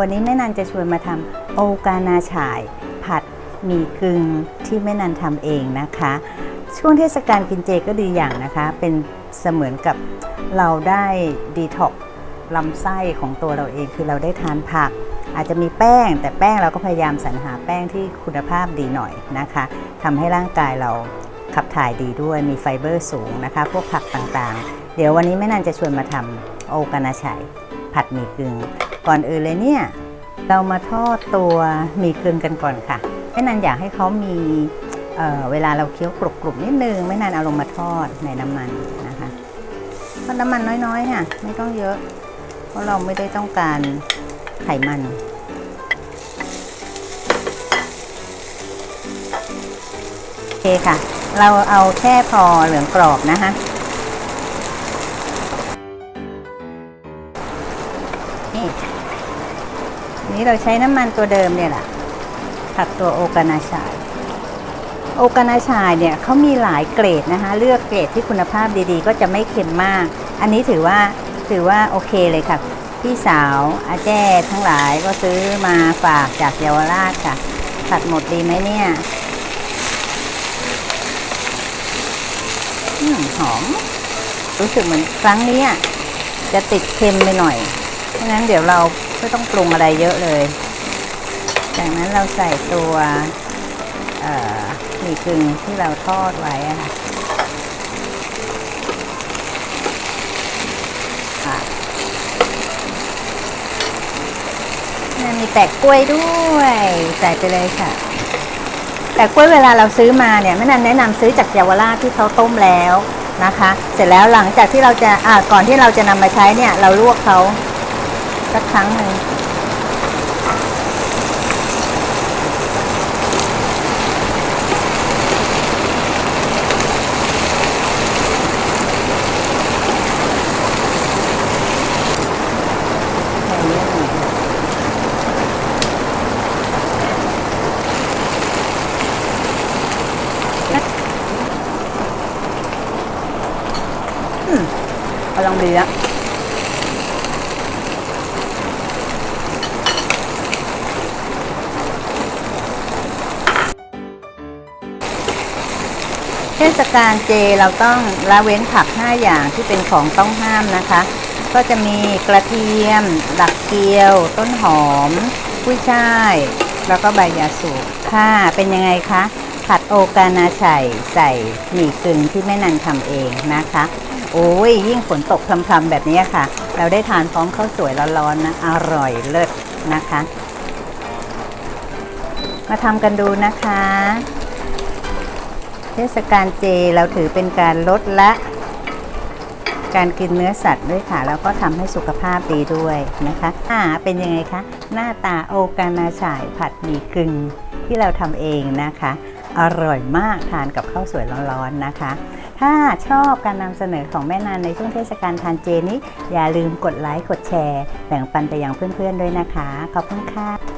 วันนี้แม่นันจะชวนมาทำโอกานาฉ่าย ผัดหมี่กึ่งที่แม่นันทำเองนะคะ ช่วงเทศกาลกินเจก็ดีอย่างนะคะ เป็นเสมือนกับเราได้ดีท็อกลำไส้ของตัวเราเองคือเราได้ทานผัก อาจจะมีแป้ง แต่แป้งเราก็พยายามสรรหาแป้งที่คุณภาพดีหน่อยนะคะทำให้ร่างกายเราขับถ่ายดีด้วยมีไฟเบอร์สูงนะคะ พวกผักต่างๆ เดี๋ยววันนี้แม่นันจะชวนมาทำโอกานาชัยผัดหมี่กึ่ง ก่อนอื่นเลยเนี่ยเรามาทอดตัวหมี่กึ่งกันก่อนค่ะแม่นันอยากให้เขามีเเวลาเราเคี้ยวกรุบๆนิดนึงแม่นันเอาลงมาทอดในน้ำมันนะคะทอดน้ำมันน้อยๆค่ะไม่ต้องเยอะ เพราะเราไม่ได้ต้องการไขมันโอเคค่ะ เราเอาแค่พอเหลืองกรอบนะคะนี่ นี่เราใช้น้ำมันตัวเดิมเนี่ยแหละผัดตัวโอกานาชายโอกานาชายเนี่ยเขามีหลายเกรดนะคะ เลือกเกรดที่คุณภาพดีๆ ก็จะไม่เค็มมาก อันนี้ถือว่าถือว่าโอเคเลยค่ะพี่สาวอาแจ้ทั้งหลายก็ซื้อมาฝากจากเยาวราชค่ะผัดหมดดีไหมเนี่ยอืมหอม รู้สึกเหมือนครั้งนี้จะติดเค็มไปหน่อยเพราะงั้นเดี๋ยวเรา ไม่ต้องปรุงอะไรเยอะเลย จากนั้นเราใส่ตัวหมี่กึ่งที่เราทอดไว้ค่ะนั่มีแตกกล้วยด้วยใส่ไปเลยค่ะ แต่กล้วยเวลาเราซื้อมาเนี่ยแม่นันแนะนำซื้อจากเยาวราชที่เขาต้มแล้วนะคะ เสร็จแล้วหลังจากที่เราจะอ่าก่อนที่เราจะนำมาใช้เนี่ย เราลวกเขา สักครั้งหนึ่งแค่นี้หน่อยกำลังดีแล้ว เทศกาลเจเราต้องละเว้นผัก 5 อย่างที่เป็นของต้องห้ามนะคะ ก็จะมีกระเทียม ดักเกียว ต้นหอมกุ้ยช่าย แล้วก็ใบยาสูบค่ะเป็นยังไงคะ ผัดโอกานาชัยใส่หมี่กึ่งที่แม่นันทำเองนะคะ โอ้ยยิ่งฝนตกพรำๆแบบนี้ค่ะ เราได้ทานพร้อมข้าวสวยร้อนๆนะ อร่อยเลิศนะคะ มาทำกันดูนะคะ เทศกาลเจเราถือเป็นการลดละการกินเนื้อสัตว์ด้วยค่ะ แล้วก็ทำให้สุขภาพดีด้วยนะคะอ่าเป็นยังไงคะ หน้าตาโอกานาฉ่ายผัดหมี่กึ่งที่เราทำเองนะคะ อร่อยมากทานกับข้าวสวยร้อนๆนะคะ ถ้าชอบการนำเสนอของแม่นานในช่วงเทศกาลทานเจนี้ อย่าลืมกดไลค์กดแชร์ แบ่งปันไปยังเพื่อนๆด้วยนะคะ ขอบคุณค่ะ